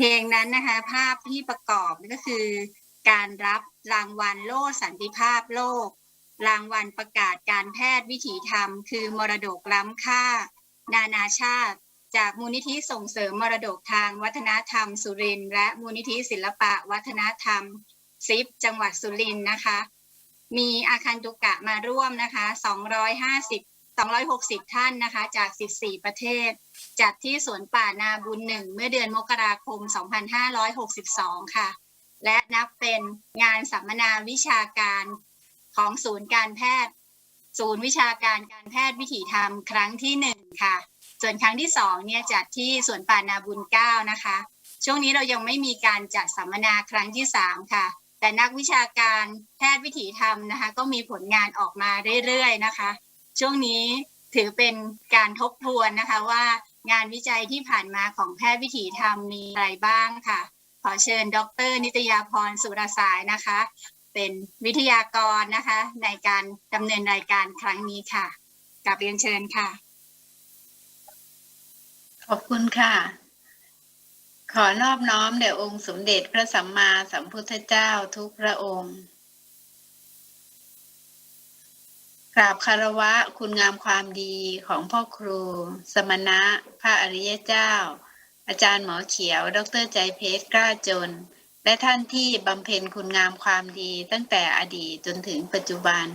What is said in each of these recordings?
เพลงนั้นนะคะ ภาพที่ประกอบก็คือ การรับรางวัลโล่สันติภาพโลก รางวัลประกาศการแพทย์วิถีธรรม คือมรดกล้ำค่า นานาชาติ จากมูลนิธิส่งเสริมมรดกทางวัฒนธรรม สุรินทร์และมูลนิธิศิลปะวัฒนธรรมซิปจังหวัดสุรินทร์นะคะ มีอาคันตุกะมาร่วมนะคะ 250 260 ท่านนะคะ จาก 14 ประเทศ จัดที่สวนป่านาบุญหนึ่ง เมื่อเดือนมกราคม 2562 ค่ะ และนับเป็นงานสัมมนาวิชาการของศูนย์การแพทย์ ศูนย์วิชาการการแพทย์วิถีธรรมครั้งที่หนึ่งค่ะ ส่วนครั้งที่สองเนี่ยจัดที่สวนป่านาบุญเก้านะคะ ช่วงนี้เรายังไม่มีการจัดสัมมนาครั้งที่สามค่ะแต่นักวิชาการแพทย์วิถีธรรมนะคะ ก็มีผลงานออกมาเรื่อยๆนะคะ ช่วงนี้ถือเป็นการทบทวนนะคะว่างานวิจัยที่ผ่านมาของแพทย์วิถีธรรมมีอะไรบ้างค่ะ ขอเชิญ ดร นิตยาพรสุรสายนะคะ เป็นวิทยากรนะคะ ในการดำเนินรายการครั้งนี้ค่ะกลับเรียนเชิญค่ะ ขอบคุณค่ะ ขอนอบน้อมแด่องค์สมเด็จพระสัมมาสัมพุทธเจ้าทุกพระองค์ ก ราบคารวะคุณงามความดีของพ่อครู สมณะ พระอริยเจ้า อาจารย์หมอเขียว ดรใจเพชรกล้าจน และท่านที่บำเพ็ญคุณงามความดีตั้งแต่อดีตจนถึงปัจจุบัน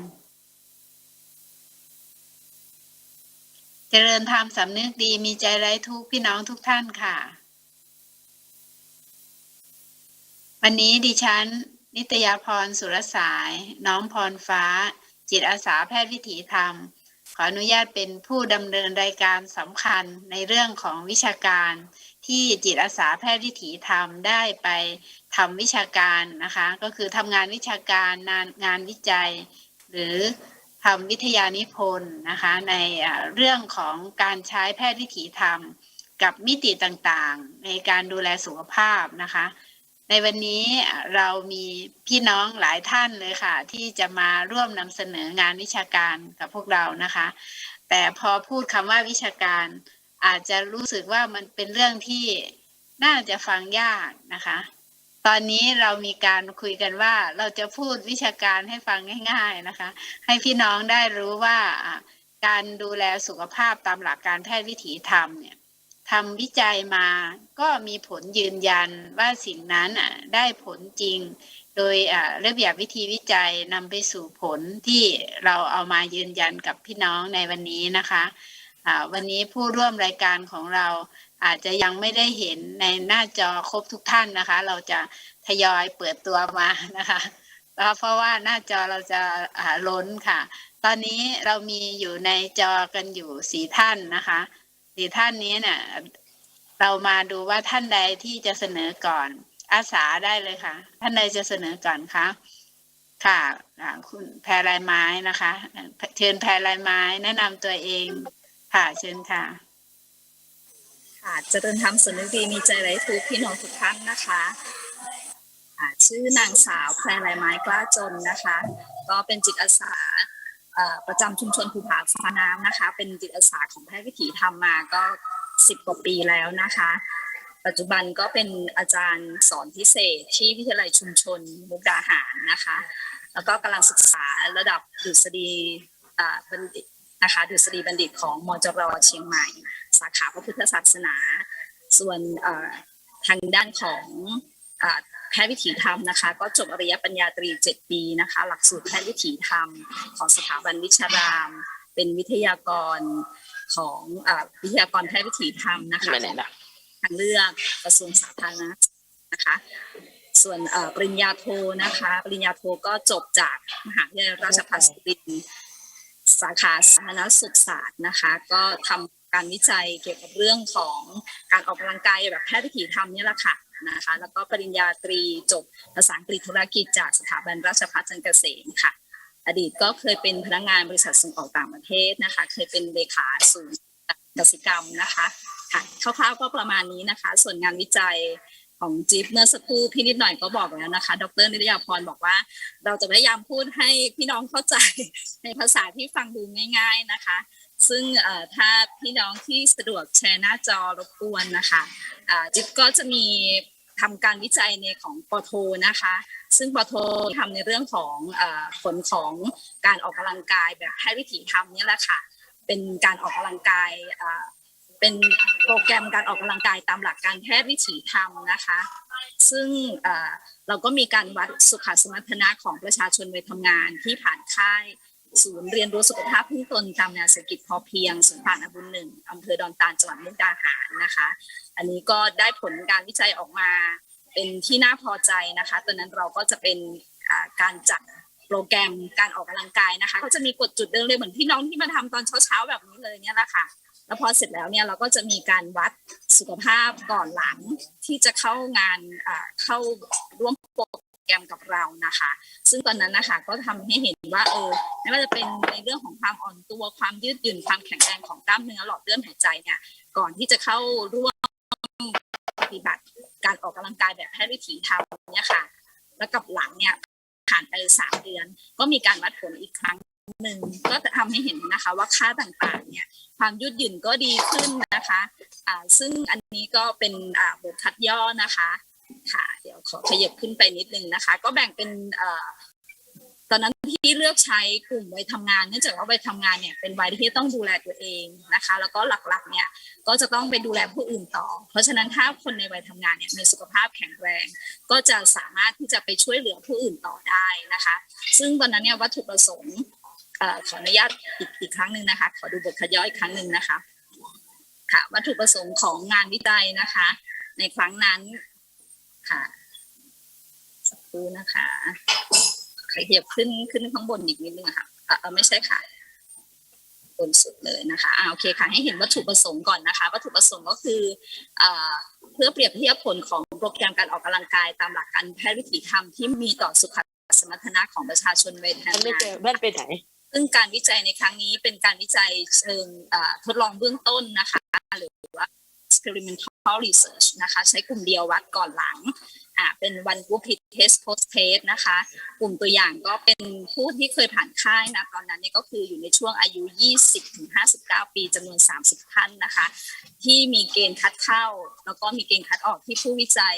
เจริญธรรมสำนึกดีมีใจไร้ทุกพี่น้องทุกท่านค่ะ วันนี้ดิฉัน นิตยาพรสุรสาย น้องพรฟ้า จิตอาสาแพทย์วิถีธรรม ขออนุญาตเป็นผู้ดำเนินรายการสำคัญในเรื่องของวิชาการ ที่จิตอาสาแพทย์วิถีธรรมได้ไปทำวิชาการนะคะ ก็คือทำงานวิชาการงานงานวิจัย หรือทำวิทยานิพนธ์นะคะ ในเรื่องของการใช้แพทย์วิถีธรรม กับมิติต่างๆ ในการดูแลสุขภาพนะคะ ในวันนี้เรามีพี่น้องหลายท่านเลยค่ะ ที่จะมาร่วมนำเสนองานวิชาการกับพวกเรานะคะ แต่พอพูดคำว่าวิชาการ อาจจะรู้สึกว่ามันเป็นเรื่องที่น่าจะฟังยากนะคะ ตอนนี้เรามีการคุยกันว่าเราจะพูดวิชาการให้ฟังง่าย ๆนะคะ ให้พี่น้องได้รู้ว่าการดูแลสุขภาพตามหลักการแพทย์วิถีธรรมเนี่ย ทำวิจัยมาก็มีผลยืนยันว่าสิ่งนั้นอะได้ผลจริง โดยอ่าระเบียบวิธีวิจัยนำไปสู่ผลที่เราเอามายืนยันกับพี่น้องในวันนี้นะคะอ่าวันนี้ผู้ร่วมรายการของเราอาจจะยังไม่ได้เห็นในหน้าจอครบทุกท่านนะคะ เราจะทยอยเปิดตัวมานะคะเพราะว่าหน้าจอเราจะอ่าล้นค่ะ ตอนนี้เรามีอยู่ในจอกันอยู่สี่ท่านนะคะ สี่ท่านนี้เนี่ยเรามาดูว่าท่านใดที่จะเสนอก่อน อาสาได้เลยค่ะ ท่านใดจะเสนอก่อนคะค่ะคุณแพรลายไม้นะคะ เชิญแพรลายไม้แนะนำตัวเอง ค่ะเชิญค่ะ ค่ะเจริญธรรมสนึกดีมีใจไร้ทุกข์พี่น้องทุกท่านนะคะอ่าชื่อนางสาวแพรลายไม้กล้าจนนะคะ ก็เป็นจิตอาสา ประจำชุมชนภูผาฟ้าน้ำนะคะ เป็นจิตอาสาของแพทย์วิถีธรรมมาก็สิบกว่าปีแล้วนะคะ ปัจจุบันก็เป็นอาจารย์สอนพิเศษที่วิทยาลัยชุมชนมุกดาหารนะคะ แล้วก็กำลังศึกษาระดับดุษฎีบัณฑิตนะคะดุษฎีบัณฑิตของมจรเชียงใหม่ สาขาพระพุทธศาสนา ส่วนทางด้านของ แพทย์วิถีธรรมนะคะก็จบอริยปัญญาตรี 7 ปีนะคะ หลักสูตรแพทย์วิถีธรรม ของสถาบันวิชาราม เป็นวิทยากรของอ่าวิทยากรแพทย์วิถีธรรมนะคะไปไหนล่ะทางเลือกกระทรวงสาธารณสุขนะคะ ส่วนเอ่อปริญญาโทนะคะ ปริญญาโทก็จบจากมหาวิทยาลัยราชภัฏสุรินทร์สาขาสาธารณสุขศาสตร์นะคะ ก็ทำการวิจัยเกี่ยวกับเรื่องของการออกกำลังกายแบบแพทย์วิถีธรรมเนี่ยแหละค่ะ นะคะ แล้วก็ปริญญาตรีจบภาษาอังกฤษธุรกิจจากสถาบันราชภัฏจันเกษมค่ะ อดีตก็เคยเป็นพนักงานบริษัทส่งออกต่างประเทศนะคะ เคยเป็นเลขาศูนย์กสิกรรมนะคะค่ะคร่าวๆก็ประมาณนี้นะคะ ส่วนงานวิจัย ของจิ๊บเมื่อสักครู่พี่นิดหน่อยก็บอกแล้วนะคะ ดรนิตยาพรบอกว่า เราจะพยายามพูดให้พี่น้องเข้าใจในภาษาที่ฟังดูง่าย ๆนะคะ ซึ่งถ้าพี่น้องที่สะดวกแชร์หน้าจอรบกวนนะคะจิ๊บก็จะมีทำการวิจัยในของปโทนะคะ ซึ่งปโททำในเรื่องของอผลของการออกกำลังกายแบบให้วิถีธรรมนี่แหละค่ะ เป็นการออกกำลังกายอ เป็นโปรแกรมการออกกำลังกายตามหลักการแพทย์วิถีธรรมนะคะ ซึ่งเราก็มีการวัดสุขสมรรถนะของประชาชนวัยทำงานที่ผ่านค่ายศูนย์เรียนรู้สุขภาพพึ่งตนตามแนวเศรษฐกิจพอเพียงสวนป่านอบุญหนึ่งอำเภอดอนตาลจังหวัดมุกดาหารนะคะ อันนี้ก็ได้ผลการวิจัยออกมาเป็นที่น่าพอใจนะคะตอนนั้นเราก็จะเป็นการจัดโปรแกรมการออกกำลังกายนะคะ ก็จะมีกฎจุดเดิมเลยเหมือนพี่น้องที่มาทำตอนเช้าๆแบบนี้เลยเนี่ยแหละค่ะ แล้วพอเสร็จแล้วเนี่ยเราก็จะมีการวัดสุขภาพก่อนหลังที่จะเข้างานเข้าร่วมโปรแกรมกับเรานะคะ ซึ่งตอนนั้นนะคะก็ทำให้เห็นว่าเออไม่ว่าจะเป็นในเรื่องของความอ่อนตัวความยืดหยุ่นความแข็งแรงของกล้ามเนื้อหลอดเลือดหายใจเนี่ยก่อนที่จะเข้าร่วมปฏิบัติการออกกำลังกายแบบแพทย์วิถีธรรมเนี่ยค่ะ แล้วกับหลังเนี่ยผ่านไปสามเดือน ก็มีการวัดผลอีกครั้ง หนึ่งก็จะทำให้เห็นนะคะว่าค่าต่างๆเนี่ยความยืดหยุ่นก็ดีขึ้นนะคะอ่าซึ่งอันนี้ก็เป็นอ่าบทคัดย่อนะคะค่ะเดี๋ยวขอขยับขึ้นไปนิดนึงนะคะ ก็แบ่งเป็นอ่อตอนนั้นที่เลือกใช้กลุ่มวัยทำงานเนื่องจากว่าวัยทำงานเนี่ยเป็นวัยที่ต้องดูแลตัวเองนะคะ แล้วก็หลักๆเนี่ยก็จะต้องไปดูแลผู้อื่นต่อ เพราะฉะนั้นถ้าคนในวัยทำงานเนี่ยมีสุขภาพแข็งแรง ก็จะสามารถที่จะไปช่วยเหลือผู้อื่นต่อได้นะคะ ซึ่งตอนนั้นเนี่ยวัตถุประสงค์ ขออนุญาตอีกอีกครั้งหนึ่งนะคะ ขอดูบทขย่อยอีกครั้งหนึ่งนะคะ ค่ะ วัตถุประสงค์ของงานวิจัยนะคะ ในครั้งนั้นค่ะสักครู่นะคะขยับขึ้นขึ้นข้างบนอีกนิดนึงค่ะเออไม่ใช่ค่ะบนสุดเลยนะคะอ่าโอเคค่ะ ให้เห็นวัตถุประสงค์ก่อนนะคะ วัตถุประสงค์ก็คืออ่าเพื่อเปรียบเทียบผลของโปรแกรมการออกกำลังกายตามหลักการแพทย์วิถีธรรมที่มีต่อสุขสมรรถนะของประชาชนวัยทำไม่เจอนแว่นไปไหน ซึ่งการวิจัยในครั้งนี้เป็นการวิจัยเชิงทดลองเบื้องต้นนะคะ หรือว่า experimental research นะคะ ใช้กลุ่มเดียววัดก่อนหลังอ่าเป็น one group pre test post test นะคะ กลุ่มตัวอย่างก็เป็นผู้ที่เคยผ่านค่ายนะตอนนั้นเนี่ยก็คืออยู่ในช่วงอายุ 20-59 ปีจำนวน 30 ท่านนะคะ ที่มีเกณฑ์คัดเข้า แล้วก็มีเกณฑ์คัดออกที่ผู้วิจัย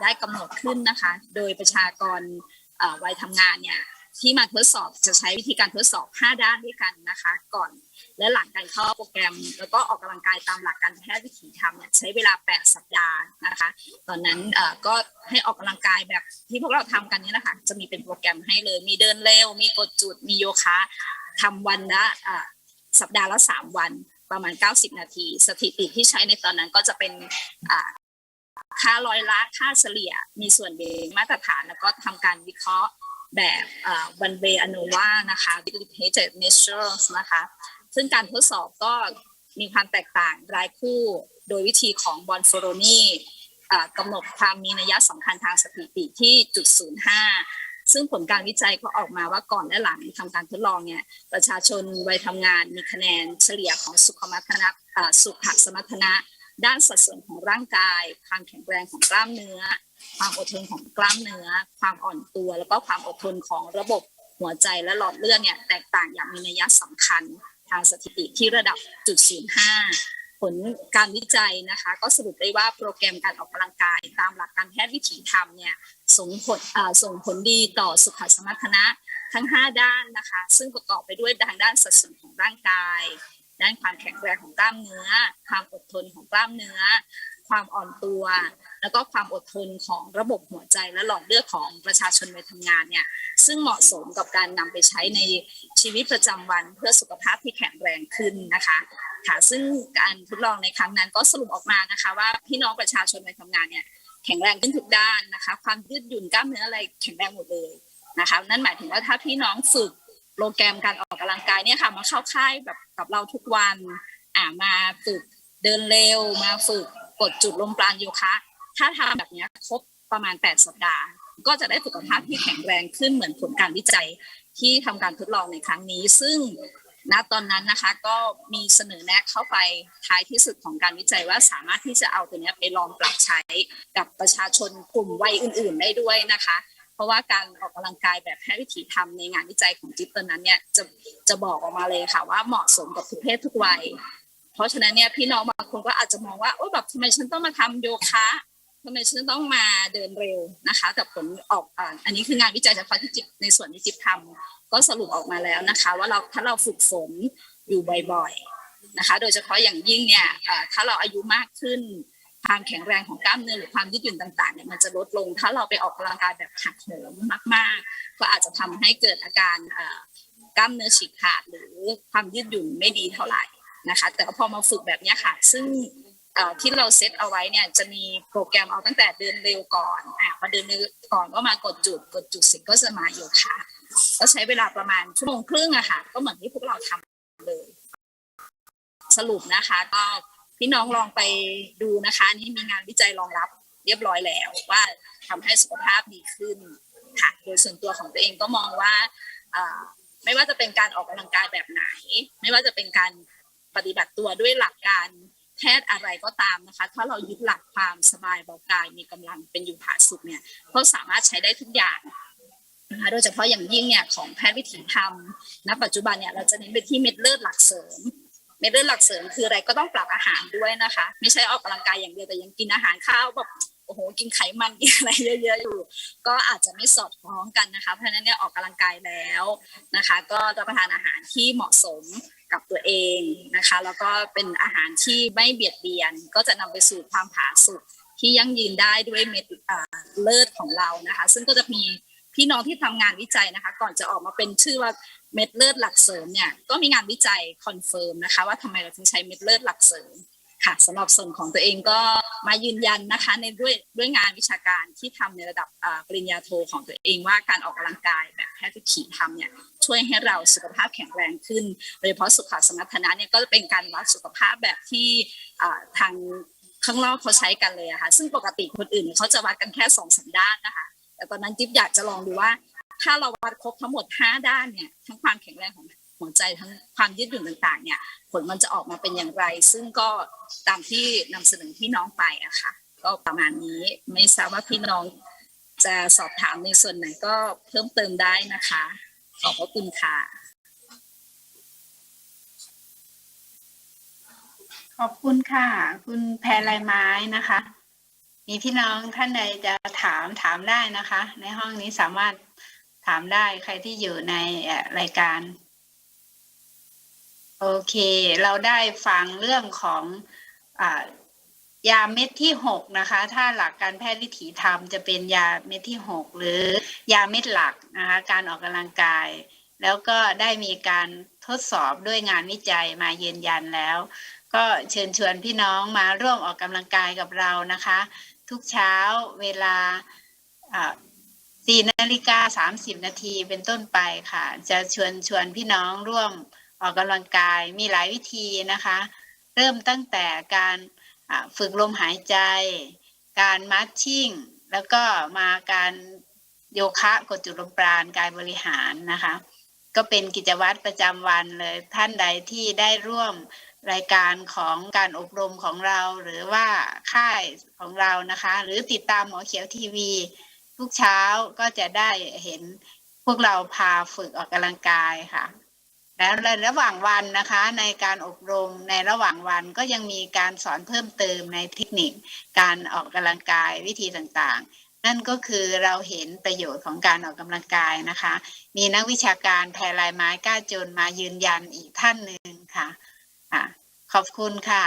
ได้กำหนดขึ้นนะคะ โดยประชากรวัยทำงานเนี่ย ที่มาทดสอบจะใช้วิธีการทดสอบ 5 ด้านด้วยกันนะคะ ก่อนและหลังการเข้าโปรแกรม แล้วก็ออกกำลังกายตามหลักการแพทย์วิถีธรรมเนี่ยใช้เวลา 8 สัปดาห์นะคะ ตอนนั้นก็ให้ออกกำลังกายแบบที่พวกเราทำกันนี้นะคะจะมีเป็นโปรแกรมให้เลย มีเดินเร็ว มีกดจุด มีโยคะทำวันละสัปดาห์ละ 3 วันประมาณ 90 นาที สถิติที่ใช้ในตอนนั้นก็จะเป็นค่าร้อยละค่าเฉลี่ยมีส่วนเบมาตรฐานแล้วก็ทำการวิเคราะห์ แบบวันเวอโนวานะคะ Validated Measures นะคะ ซึ่งการทดสอบก็มีความแตกต่างรายคู่โดยวิธีของบอลโฟโรนีกำหนดความมีนัยสำคัญทางสถิติที่จุด05ซึ่งผลการวิจัยก็ออกมาว่าก่อนและหลังทำการทดลองเนี่ยประชาชนวัยทำงานมีคะแนนเฉลี่ยของสุขมัทนะอ่าสุขสมรรถนะ ด้านสัดส่วนของร่างกาย ความแข็งแรงของกล้ามเนื้อ ความอดทนของกล้ามเนื้อ ความอ่อนตัว แล้วก็ความอดทนของระบบหัวใจและหลอดเลือดเนี่ยแตกต่างอย่างมีนัยสำคัญทางสถิติที่ระดับจุด05ผลการวิจัยนะคะ ก็สรุปได้ว่าโปรแกรมการออกกำลังกาย ตามหลักการแพทย์วิถีธรรมเนี่ยส่งผลส่งผลดีต่อสุขสมรรถนะทั้ง 5 ด้านนะคะ ซึ่งประกอบไปด้วยทางด้านสัดส่วนของร่างกาย ด้านความแข็งแรงของกล้ามเนื้อ ความอดทนของกล้ามเนื้อ ความอ่อนตัว แล้วก็ความอดทนของระบบหัวใจและหลอดเลือดของประชาชนวัยทำงานเนี่ยซึ่งเหมาะสมกับการนำไปใช้ในชีวิตประจำวันเพื่อสุขภาพที่แข็งแรงขึ้นนะคะค่ะซึ่งการทดลองในครั้งนั้นก็สรุปออกมานะคะว่าพี่น้องประชาชนวัยทำงานเนี่ยแข็งแรงขึ้นทุกด้านนะคะ ความยืดหยุ่นกล้ามเนื้ออะไรแข็งแรงหมดเลยนะคะนั่นหมายถึงว่าถ้าพี่น้องฝึกโปรแกรมการออกกำลังกายเนี่ยค่ะมาเข้าค่ายแบบกับเราทุกวันอ่ามาฝึกเดินเร็วมาฝึกกดจุดลมปราณโยคะ ถ้าทำแบบนี้ครบประมาณ 8 สัปดาห์ ก็จะได้สุขภาพที่แข็งแรงขึ้นเหมือนผลการวิจัยที่ทำการทดลองในครั้งนี้ ซึ่งณตอนนั้นนะคะก็มีเสนอแนะเข้าไปท้ายที่สุดของการวิจัยว่าสามารถที่จะเอาตัวนี้ไปลองปรับใช้กับประชาชนกลุ่มวัยอื่น ๆ ได้ด้วยนะคะ เพราะว่าการออกกำลังกายแบบแพทย์วิถีธรรมในงานวิจัยของจิ๊บตัวนั้นเนี่ยจะจะบอกออกมาเลยค่ะว่าเหมาะสมกับทุกเพศทุกวัย เพราะฉะนั้นเนี่ยพี่น้องบางคนก็อาจจะมองว่าโอ้แบบทำไมฉันต้องมาทำโยคะ ทำไมฉันต้องมาเดินเร็วนะคะแต่ผลออกอันนี้คืองานวิจัยเฉพาะที่จิ๊บในส่วนที่จิ๊บทำก็สรุปออกมาแล้วนะคะ ว่าเราถ้าเราฝึกฝนอยู่บ่อยๆนะคะ โดยเฉพาะอย่างยิ่งเนี่ยถ้าเราอายุมากขึ้นความแข็งแรงของกล้ามเนื้อหรือความยืดหยุ่นต่างๆเนี่ยมันจะลดลง ถ้าเราไปออกกำลังกายแบบหักโหมมาก ๆ ก็อาจจะทำให้เกิดอาการกล้ามเนื้อฉีกขาดหรือความยืดหยุ่นไม่ดีเท่าไหร่นะคะ แต่พอมาฝึกแบบนี้ค่ะ ซึ่ง ที่เราเซตเอาไว้เนี่ยจะมีโปรแกรมเอาตั้งแต่เดินเร็วก่อนอะพอเดินเร็วก่อนก็มากดจุดกดจุดเสร็จก็จะมาโยคะก็ใช้เวลาประมาณชั่วโมงครึ่งอะค่ะ ก็เหมือนที่พวกเราทำเลย สรุปนะคะ ก็พี่น้องลองไปดูนะคะนี่มีงานวิจัยรองรับเรียบร้อยแล้วว่าทำให้สุขภาพดีขึ้นค่ะโดยส่วนตัวของตัวเองก็มองว่าอ่าไม่ว่าจะเป็นการออกกำลังกายแบบไหน ไม่ว่าจะเป็นการปฏิบัติตัวด้วยหลักการ แพทย์อะไรก็ตามนะคะ ถ้าเรายึดหลักความสบายเบากายมีกำลังเป็นอยู่ผาสุกเนี่ยก็สามารถใช้ได้ทุกอย่างนะคะโดยเฉพาะอย่างยิ่งเนี่ยของแพทย์วิถีธรรมณปัจจุบันเนี่ยเราจะเน้นไปที่เม็ดเลือดหลักเสริมเม็ดเลือดหลักเสริมคืออะไรก็ต้องปรับอาหารด้วยนะคะ ไม่ใช่ออกกำลังกายอย่างเดียวแต่ยังกินอาหารข้าวแบบโอ้โหกินไขมันกินอะไรเยอะๆอยู่ ก็อาจจะไม่สอดคล้องกันนะคะเพราะฉะนั้นเนี่ยออกกำลังกายแล้วนะคะ ก็รับประทานอาหารที่เหมาะสม กับตัวเองนะคะ แล้วก็เป็นอาหารที่ไม่เบียดเบียน ก็จะนำไปสู่ความผาสุกที่ยั่งยืนได้ด้วยเม็ดเลือดของเรานะคะ ซึ่งก็จะมีพี่น้องที่ทำงานวิจัยนะคะ ก่อนจะออกมาเป็นชื่อว่าเม็ดเลือดหลักเสริมเนี่ยก็มีงานวิจัยคอนเฟิร์มนะคะว่าทำไมเราถึงใช้เม็ดเลือดหลักเสริม ค่ะสำหรับส่วนของตัวเองก็มายืนยันนะคะในด้วยด้วยงานวิชาการที่ทำในระดับปริญญาโทของตัวเองว่าการออกกำลังกายแบบแพทย์วิถีทำเนี่ยช่วยให้เราสุขภาพแข็งแรงขึ้น โดยเฉพาะสุขสมรรถนะเนี่ยก็เป็นการวัดสุขภาพแบบที่ทางข้างนอกเขาใช้กันเลยอะค่ะซึ่งปกติคนอื่นเขาจะวัดกันแค่สองสามด้านนะคะแต่ตอนนั้นจิ๊บอยากจะลองดูว่า ถ้าเราวัดครบทั้งหมด 5 ด้านเนี่ยทั้งความแข็งแรงของ หัวใจทั้งความยืดหยุ่นต่างๆ เนี่ย ผลมันจะออกมาเป็นอย่างไร ซึ่งก็ตามที่นำเสนอพี่น้องไปอะค่ะ ก็ประมาณนี้ไม่ทราบว่าพี่น้องจะสอบถามในส่วนไหนก็เพิ่มเติมได้นะคะ ขอบพระคุณค่ะ ขอบคุณค่ะ คุณแพรลายไม้นะคะ มีพี่น้องท่านใดจะถามถามได้นะคะ ในห้องนี้สามารถถามได้ใครที่อยู่ในรายการ โอเค เราได้ฟังเรื่องของอยาเม็ดที่หกนะคะ ถ้าหลักการแพทย์วิถีธรรมจะเป็นยาเม็ดที่หกหรือยาเม็ดหลักนะคะการออกกำลังกาย แล้วก็ได้มีการทดสอบด้วยงานวิจัยมายืนยันแล้ว ก็เชิญชวนพี่น้องมาร่วมออกกำลังกายกับเรานะคะ ทุกเช้าเวลา4นาฬิกา 30 นาทีเป็นต้นไปค่ะ จะชวนชวนพี่น้องร่วม ออกกำลังกายมีหลายวิธีนะคะ เริ่มตั้งแต่การฝึกลมหายใจ การมัดชิ่ง แล้วก็มาการโยคะกดจุดลมปราณกายบริหารนะคะ ก็เป็นกิจวัตรประจำวันเลยท่านใดที่ได้ร่วมรายการของการอบรมของเราหรือว่าค่ายของเรานะคะ หรือติดตามหมอเขียวทีวี ทุกเช้าก็จะได้เห็นพวกเราพาฝึกออกกำลังกายค่ะ แล้วในระหว่างวันนะคะในการอบรมในระหว่างวันก็ยังมีการสอนเพิ่มเติมในเทคนิค การออกกำลังกายวิธีต่างๆ นั่นก็คือเราเห็นประโยชน์ของการออกกำลังกายนะคะ มีนักวิชาการแพรลายไม้กล้าจนมายืนยันอีกท่านหนึ่งค่ะขอบคุณค่ะ